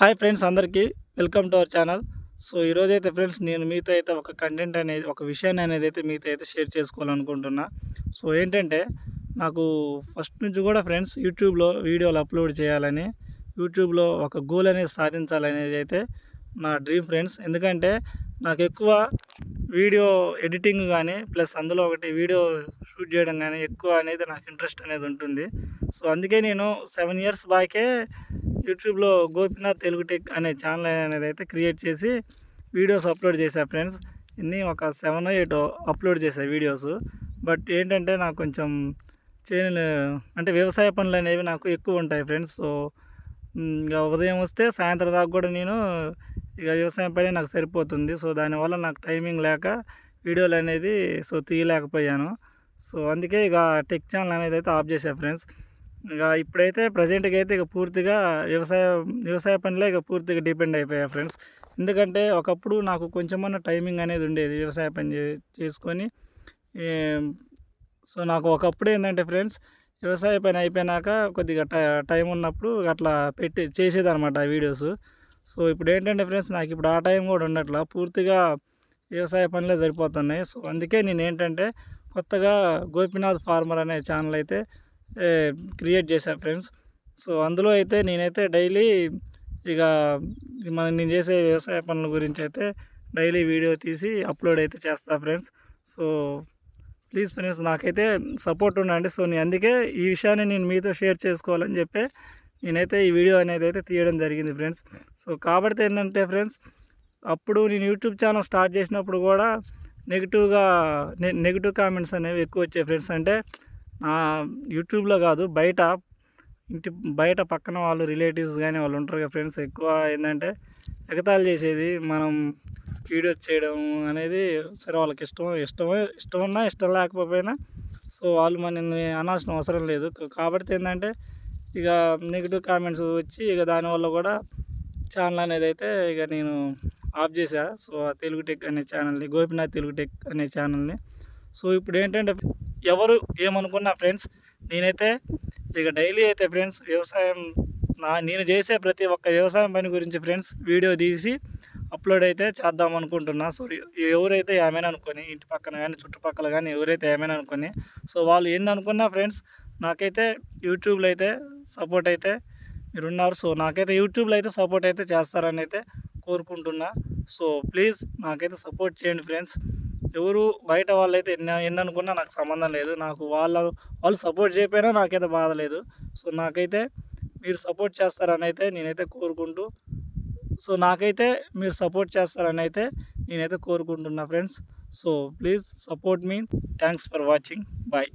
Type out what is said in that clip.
Hi friends అందరికీ welcome to our channel. So ఈరోజు అయితే ఫ్రెండ్స్ నేను మీతో అయితే ఒక కంటెంట్ అనేది ఒక విషయాన్ని అనేది అయితే మీతో అయితే షేర్ చేసుకోవాలనుకుంటున్నా. సో ఏంటంటే నాకు ఫస్ట్ నుంచి కూడా ఫ్రెండ్స్ యూట్యూబ్లో వీడియోలు అప్లోడ్ చేయాలని యూట్యూబ్లో ఒక గోల్ అనేది సాధించాలనేది అయితే నా డ్రీమ్ ఫ్రెండ్స్. ఎందుకంటే నాకు ఎక్కువ వీడియో ఎడిటింగ్ కానీ ప్లస్ అందులో ఒకటి వీడియో షూట్ చేయడం కానీ ఎక్కువ అనేది నాకు ఇంట్రెస్ట్ అనేది ఉంటుంది. సో అందుకే నేను సెవెన్ ఇయర్స్ బ్యాకే యూట్యూబ్లో గోపినాథ్ తెలుగు టెక్ అనే ఛానల్ అనేది అయితే క్రియేట్ చేసి వీడియోస్ అప్లోడ్ చేశా ఫ్రెండ్స్ ఇన్ని ఒక సెవెన్ ఎయిట్ అప్లోడ్ చేశా వీడియోస్ బట్ ఏంటంటే నాకు కొంచెం చేయని అంటే వ్యవసాయ పనులు అనేవి నాకు ఎక్కువ ఉంటాయి ఫ్రెండ్స్ సో ఇక ఉదయం వస్తే సాయంత్రం దాకా కూడా నేను ఇక వ్యవసాయం పని నాకు సరిపోతుంది. సో దానివల్ల నాకు టైమింగ్ లేక వీడియోలు అనేది సో తీయలేకపోయాను. సో అందుకే ఇక టెక్ ఛానల్ అనేది అయితే ఆఫ్ చేశా ఫ్రెండ్స్ ఇక ఇప్పుడైతే ప్రజెంట్గా అయితే ఇక పూర్తిగా వ్యవసాయ వ్యవసాయ పనిలో ఇక పూర్తిగా డిపెండ్ అయిపోయా ఫ్రెండ్స్. ఎందుకంటే ఒకప్పుడు నాకు కొంచెమన్నా టైమింగ్ అనేది ఉండేది వ్యవసాయ పని చేసుకొని. సో నాకు ఒకప్పుడు ఏంటంటే ఫ్రెండ్స్ వ్యవసాయ పని అయిపోయినాక కొద్దిగా టైం ఉన్నప్పుడు అట్లా పెట్టి చేసేదనమాట ఆ వీడియోస్. సో ఇప్పుడు ఏంటంటే ఫ్రెండ్స్ నాకు ఇప్పుడు ఆ టైం కూడా ఉండట్లా. పూర్తిగా వ్యవసాయ పనులే సరిపోతున్నాయి. సో అందుకే నేను ఏంటంటే కొత్తగా గోపినాథ్ ఫార్మర్ అనే ఛానల్ అయితే క్రియేట్ చేశాను ఫ్రెండ్స్ సో అందులో అయితే నేనైతే డైలీ ఇక మనం నేను చేసే వ్యవసాయ పనుల గురించి అయితే డైలీ వీడియో తీసి అప్లోడ్ అయితే చేస్తా ఫ్రెండ్స్ సో ప్లీజ్ ఫ్రెండ్స్ నాకైతే సపోర్ట్ ఉండండి. సో నేను అందుకే ఈ విషయాన్ని నేను మీతో షేర్ చేసుకోవాలని చెప్పి నేనైతే ఈ వీడియో అనేది అయితే తీయడం జరిగింది ఫ్రెండ్స్ సో కాబట్టి ఏంటంటే ఫ్రెండ్స్ అప్పుడు నేను యూట్యూబ్ ఛానల్ స్టార్ట్ చేసినప్పుడు కూడా నెగిటివ్గా నెగిటివ్ కామెంట్స్ అనేవి ఎక్కువ వచ్చాయి ఫ్రెండ్స్ అంటే యూట్యూబ్లో కాదు బయట ఇంటి బయట పక్కన వాళ్ళు రిలేటివ్స్ కానీ వాళ్ళు ఉంటారు కదా ఫ్రెండ్స్ ఎక్కువ ఏంటంటే ఎగతాళి చేసేది మనం వీడియోస్ చేయడం అనేది సరే వాళ్ళకి ఇష్టం ఇష్టమే ఇష్టం ఉన్నా ఇష్టం లేకపోయినా సో వాళ్ళు మనల్ని అనాల్సిన అవసరం లేదు. కాబట్టి ఏంటంటే ఇక నెగిటివ్ కామెంట్స్ వచ్చి ఇక దానివల్ల కూడా ఛానల్ అనేది అయితే ఇక నేను ఆఫ్ చేశా. సో ఆ తెలుగు టెక్ అనే ఛానల్ని గోపినాథ్ తెలుగు టెక్ అనే ఛానల్ని. సో ఇప్పుడు ఏంటంటే ఎవరు ఏమనుకున్నా ఫ్రెండ్స్ నేనైతే ఇక డైలీ అయితే ఫ్రెండ్స్ వ్యవసాయం నా నేను చేసే ప్రతి ఒక్క వ్యవసాయం పని గురించి ఫ్రెండ్స్ వీడియో తీసి అప్లోడ్ అయితే చేద్దాం అనుకుంటున్నా. సో ఎవరైతే ఏమైనా అనుకొని ఇంటి పక్కన కానీ చుట్టుపక్కల కానీ ఎవరైతే ఏమైనా అనుకొని సో వాళ్ళు ఏందనుకున్నా ఫ్రెండ్స్ నాకైతే యూట్యూబ్లో అయితే సపోర్ట్ అయితే మీరున్నారు. సో నాకైతే యూట్యూబ్లో అయితే సపోర్ట్ అయితే చేస్తారని అయితే కోరుకుంటున్నా. సో ప్లీజ్ నాకైతే సపోర్ట్ చేయండి ఫ్రెండ్స్. ఎవరు బయట వాళ్ళైతే ఎన్ని ఎన్ని అనుకున్నా నాకు సంబంధం లేదు. నాకు వాళ్ళ వాళ్ళు సపోర్ట్ చేయకపోయినా నాకైతే బాధ లేదు. సో నాకైతే మీరు సపోర్ట్ చేస్తారని అయితే నేనైతే కోరుకుంటూ సో నాకైతే మీరు సపోర్ట్ చేస్తారని అయితే నేనైతే కోరుకుంటున్నా friends. So please support me. Thanks for watching. Bye.